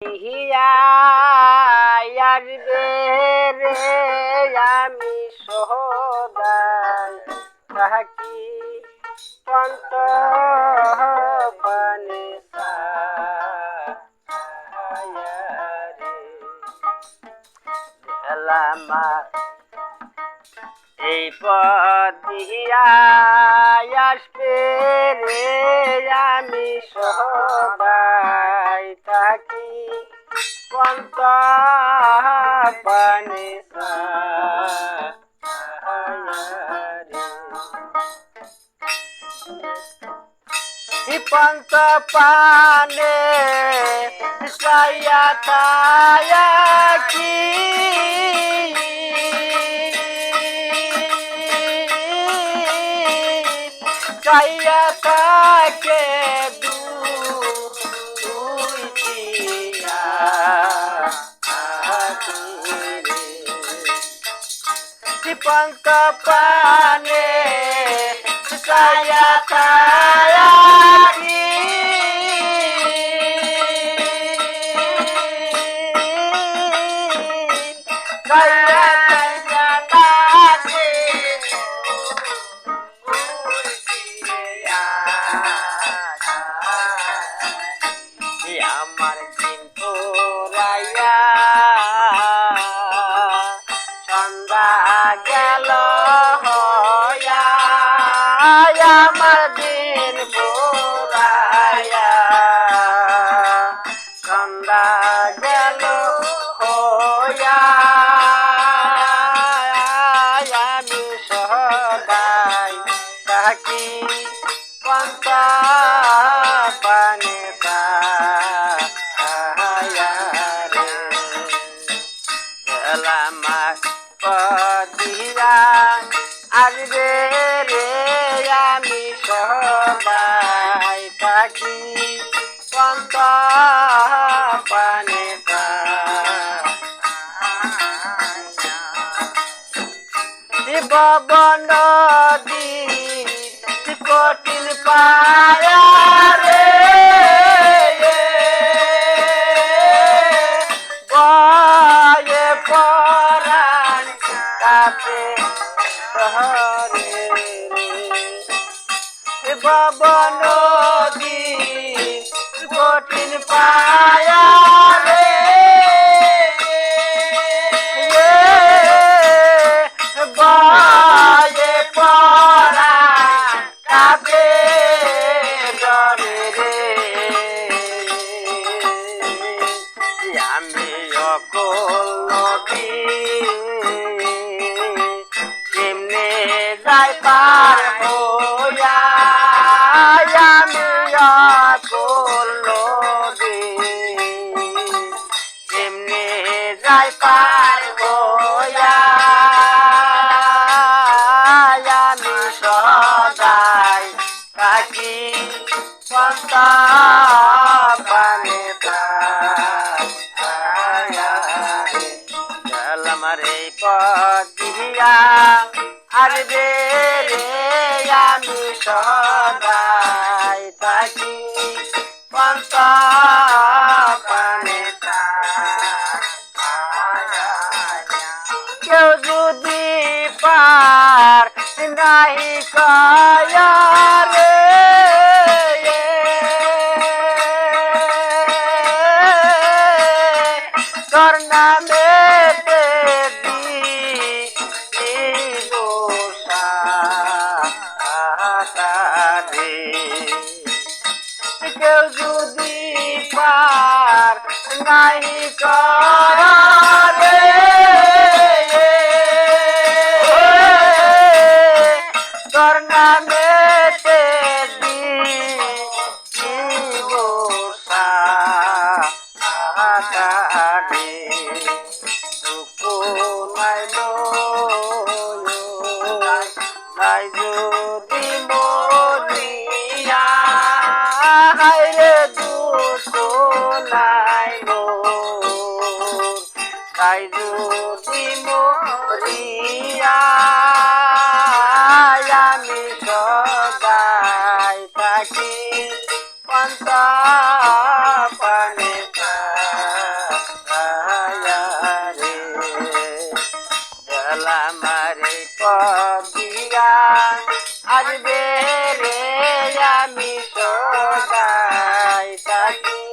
হিয়া আমি সদাই থাকি পন্ত পানে আমার এই পদিয়া আসবে রে আমি সবাই থাকি পন্ত পানে পন্ত পানে সায়া তায়া কি? সায়া তাকে দিয়া পঙ্ক পানে সায়া থাকি পন্থা পানে রে। গেলামার পদিয়া আসবে রে আমি সবাই থাকি কঠিন পায়া রে। বয়ে পরাণ কাপে শহরে ববনদী কঠিন পায়া অকল নদী কেমনে যাই পার হইয়া আমি অকল নদী কেমনে যাই পার আমি সদাই থাকি পন্থা আমার এই পদিয়া আর রে রে আমি সদাই থাকি। পন্থা পানে কেউ যদি পার নাই কয়া রে তোর নামে কেউ যদি পার নাই করে তোর নাই মোর তাই যদি মরিয়া? আমি সদাই থাকি পন্তাপনে রে জলা মারে আজ বেড়ে আমি সদাই থাকি।